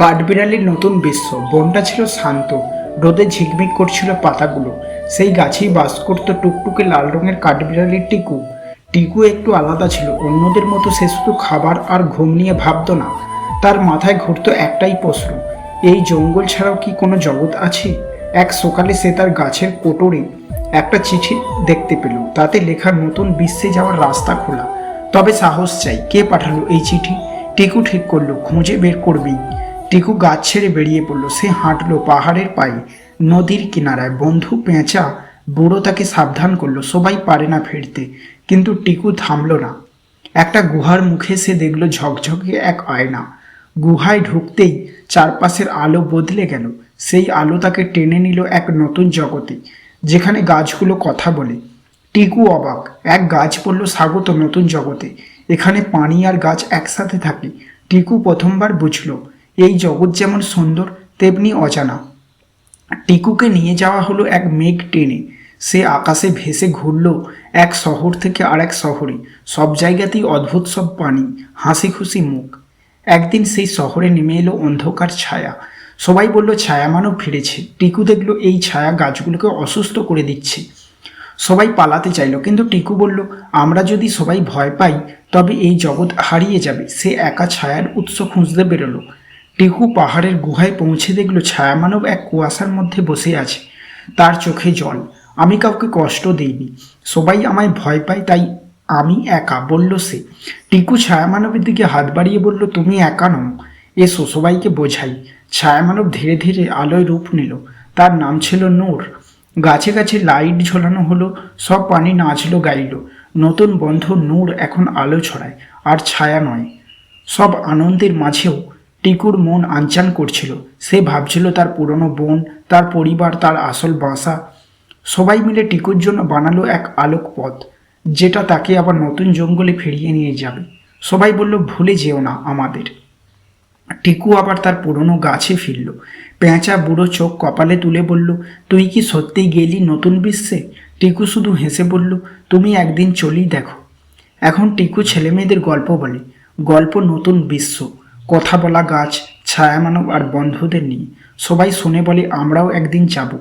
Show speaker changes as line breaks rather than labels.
কাঠবিড়ালির নতুন বিশ্ব। বনটা ছিল শান্ত। রোদে ঝিকমিক করছিল পাতাগুলো। সেই গাছেই বাস করতো টুকটুকে লাল রঙের কাঠবিড়ালির টিকু। টিকু একটু আলাদা ছিল, অন্যদের মতো সে শুধু খাবার আর ঘুম নিয়ে ভাবতো না। তার মাথায় ঘুরতো একটাই প্রশ্ন, এই জঙ্গল ছাড়াও কি কোনো জগৎ আছে? এক সকালে সে তার গাছের কোটরে একটা চিঠি দেখতে পেল। তাতে লেখা, নতুন বিশ্বে যাওয়ার রাস্তা খোলা। তবে সাহস চাই, কে পাঠালো এই চিঠি? টিকু ঠিক করল, খুঁজে বের করবেই। টিকু গাছ ছেড়ে বেরিয়ে পড়ল। সে হাঁটলো পাহাড়ের পায়ে। নদীর কিনারায় বন্ধু পেঁচা বুড়ো তাকে সাবধান করল। সবাই পারে না ফিরতে, কিন্তু টিকু থামলো না। একটা গুহার মুখে সে দেখল ঝকঝকে এক আয়না। গুহায় ঢুকতেই চারপাশের আলো বদলে গেল। সেই আলো তাকে টেনে নিল এক নতুন জগতে, যেখানে গাছগুলো কথা বলে। টিকু অবাক, এক গাছ বলল, স্বাগত নতুন জগতে। এখানে পানি আর গাছ একসাথে থাকে। টিকু প্রথমবার বুঝলো এই জগৎ যেমন সুন্দর, তেমনি অজানা। টিকুকে নিয়ে যাওয়া হলো এক মেঘ টেনে। সে আকাশে ভেসে ঘুরল এক শহর থেকে আর এক শহরে। সব জায়গাতেই অদ্ভুত সব পানি হাসি খুশি মুখ। একদিন সেই শহরে নেমে এলো অন্ধকার ছায়া। সবাই বলল, ছায়া মানব ফিরেছে। টিকু দেখল, এই ছায়া গাছগুলোকে অসুস্থ করে দিচ্ছে। সবাই পালাতে চাইলো, কিন্তু টিকু বলল, আমরা যদি সবাই ভয় পাই, তবে এই জগৎ হারিয়ে যাবে। সে একা ছায়ার উৎস খুঁজতে বেরোলো। টিকু পাহাড়ের গুহায় পৌঁছে দেখল ছায়ামানব এক কুয়াশার মধ্যে বসে আছে। তার চোখে জল। আমি কাউকে কষ্ট দিইনি। সবাই আমায় ভয় পায়, তাই আমি একা, বলল সে। টিকু ছায়ামানবের দিকে হাত বাড়িয়ে বলল, তুমি একা নও। এসো, সবাইকে বোঝাই। ছায়ামানব ধীরে ধীরে আলোয় রূপ নিল। তার নাম ছিল নূর। গাছে গাছে লাইট ঝোলানো হলো, সব পানি নাচলো, গাইল। নতুন বন্ধ নূর এখন আলো ছড়ায়, আর ছায়া নয়। সব আনন্দের মাঝেও টিকুর মন আনচান করছিল। সে ভাবছিল তার পুরনো বোন, তার পরিবার, তার আসল বাসা। সবাই মিলে টিকুর জন্য বানালো এক আলোক পথ, যেটা তাকে আবার নতুন জঙ্গলে ফিরিয়ে নিয়ে যাবে। সবাই বলল, ভুলে যেও না আমাদের। টিকু আবার তার পুরনো গাছে ফিরল। পেঁচা বুড়ো চোখ কপালে তুলে বলল, তুই কি সত্যিই গেলি নতুন বিশ্বে? টিকু শুধু হেসে বলল, তুমি একদিন চলেই দেখো। এখন টিকু ছেলেমেয়েদের গল্প বলে, গল্প নতুন বিশ্ব। কথা বলা গাছ ছায়ামানব আর বন্ধুদের নিয়ে। সবাই শুনে বলে আমরাও একদিন যাব।